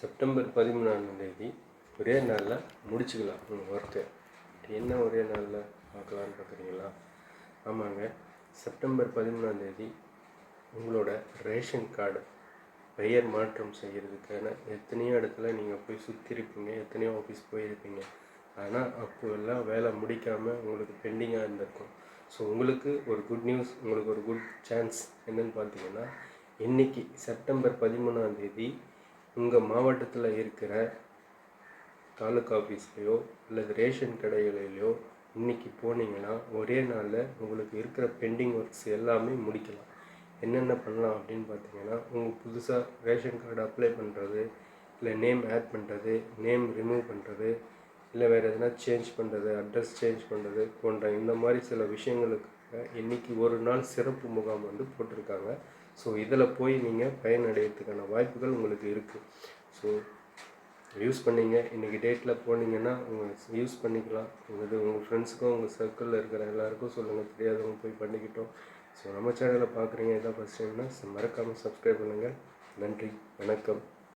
September பதிமூணாம் தேதி ஒரே நாளில் முடிச்சுக்கலாம் உங்கள் ஒர்க்கை என்ன ஒரே நாளில் பார்க்கலான்னு பார்க்குறீங்களா ஆமாங்க. செப்டம்பர் பதிமூணாம் தேதி உங்களோட ரேஷன் கார்டு பெயர் மாற்றம் செய்கிறதுக்கான எத்தனையோ இடத்துல நீங்கள் போய் சுற்றிருப்பீங்க எத்தனையோ ஆஃபீஸ் போயிருப்பீங்க. ஆனால் அப்போ எல்லாம் வேலை முடிக்காமல் உங்களுக்கு பெண்டிங்காக இருந்திருக்கும். ஸோ உங்களுக்கு ஒரு குட் நியூஸ் உங்களுக்கு ஒரு குட் சான்ஸ் என்னென்னு பார்த்தீங்கன்னா இன்னைக்கு செப்டம்பர் பதிமூணாம் தேதி உங்கள் மாவட்டத்தில் இருக்கிற தாலுக்கா ஆஃபீஸ்லேயோ அல்லது ரேஷன் கடைகளிலையோ இன்றைக்கி போனீங்கன்னா ஒரே நாளில் உங்களுக்கு இருக்கிற பெண்டிங் ஒர்க்ஸ் எல்லாமே முடிக்கலாம். என்னென்ன பண்ணலாம் அப்படின்னு பார்த்தீங்கன்னா உங்கள் புதுசாக ரேஷன் கார்டு அப்ளை பண்ணுறது இல்லை நேம் ஆட் பண்ணுறது நேம் ரிமூவ் பண்ணுறது இல்லை வேறு எதனா சேஞ்ச் பண்ணுறது அட்ரஸ் சேஞ்ச் பண்ணுறது போன்ற இந்த மாதிரி சில விஷயங்களுக்கு இன்னைக்கு ஒரு நாள் சிறப்பு முகாம் வந்து போட்டிருக்காங்க. ஸோ இதில் போய் நீங்கள் பயனடைகிறதுக்கான வாய்ப்புகள் உங்களுக்கு இருக்குது ஸோ யூஸ் பண்ணிங்க. இன்றைக்கி டேட்டில் போனீங்கன்னா உங்கள் யூஸ் பண்ணிக்கலாம். உங்கள் உங்கள் ஃப்ரெண்ட்ஸுக்கும் உங்கள் சர்க்கிளில் இருக்கிற எல்லாருக்கும் சொல்லுங்கள் தெரியாதவங்க போய் பண்ணிக்கிட்டோம். ஸோ நம்ம சேனலை பார்க்குறீங்க இதான் ஃபஸ்ட் டைம்னா மறக்காமல் சப்ஸ்கிரைப் பண்ணுங்கள் நன்றி வணக்கம்.